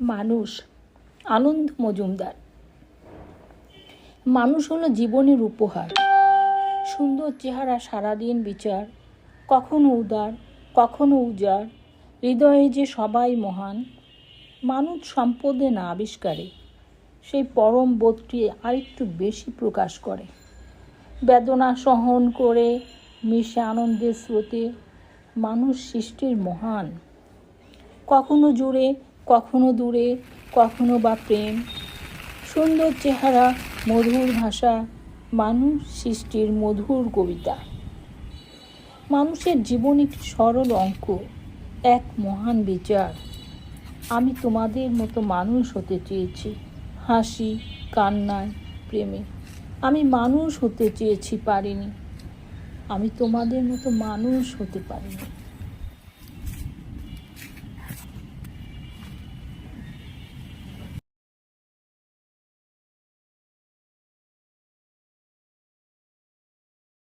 মানুষ, আনন্দ মজুমদার। মানুষ হলো জীবনের উপহার। সুন্দর চেহারা সারাদিন বিচার, কখনো উদার, কখনো উজাড়, হৃদয়ে যে সবাই মহান, মানুষ সম্পদে না আবিষ্কারে, সেই পরম বোধটি আরেকটু বেশি প্রকাশ করে। বেদনা সহন করে মিশে আনন্দের স্রোতে মানুষ সৃষ্টির মহান। কখনো জুড়ে কখনো দূরে, কখনো বা প্রেম। সুন্দর চেহারা, মধুর ভাষা, মানুষ সৃষ্টির মধুর কবিতা। মানুষের জীবন একটি সরল অঙ্ক, এক মহান বিচার। আমি তোমাদের মতো মানুষ হতে চেয়েছি, হাসি, কান্নায়, প্রেমে। আমি মানুষ হতে চেয়েছি পারিনি। আমি তোমাদের মতো মানুষ হতে পারিনি।